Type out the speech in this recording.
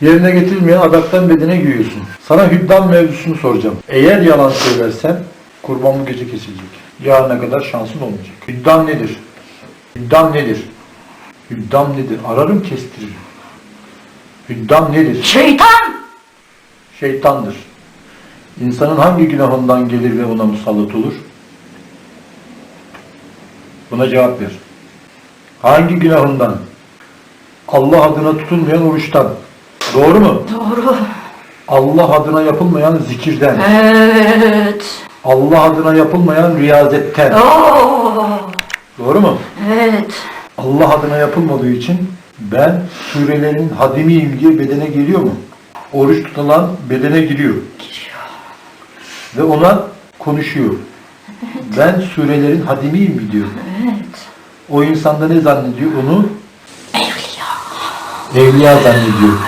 Yerine getirilmeyen adaktan bedene giyiyorsun. Sana hüddam mevzusunu soracağım. Eğer yalan söylersen kurban bu gece kesilecek. Yarına kadar şansın olmayacak. Hüddam nedir? Hüddam nedir? Hüddam nedir? Ararım kestiririm. Hüddam nedir? Şeytan! Şeytandır. İnsanın hangi günahından gelir ve ona musallat olur? Buna cevap ver. Hangi günahından? Allah adına tutulmayan oruçtan. Doğru mu? Doğru. Allah adına yapılmayan zikirden. Evet. Allah adına yapılmayan riyazetten. Oo. Doğru mu? Evet. Allah adına yapılmadığı için ben surelerin hadimiyim diye bedene geliyor mu? Oruç tutulan bedene giriyor. Ve ona konuşuyor. Ben surelerin hadimiyim mi diyor. Evet. O insanda ne zannediyor? Onu Evliya. evliya zannediyor.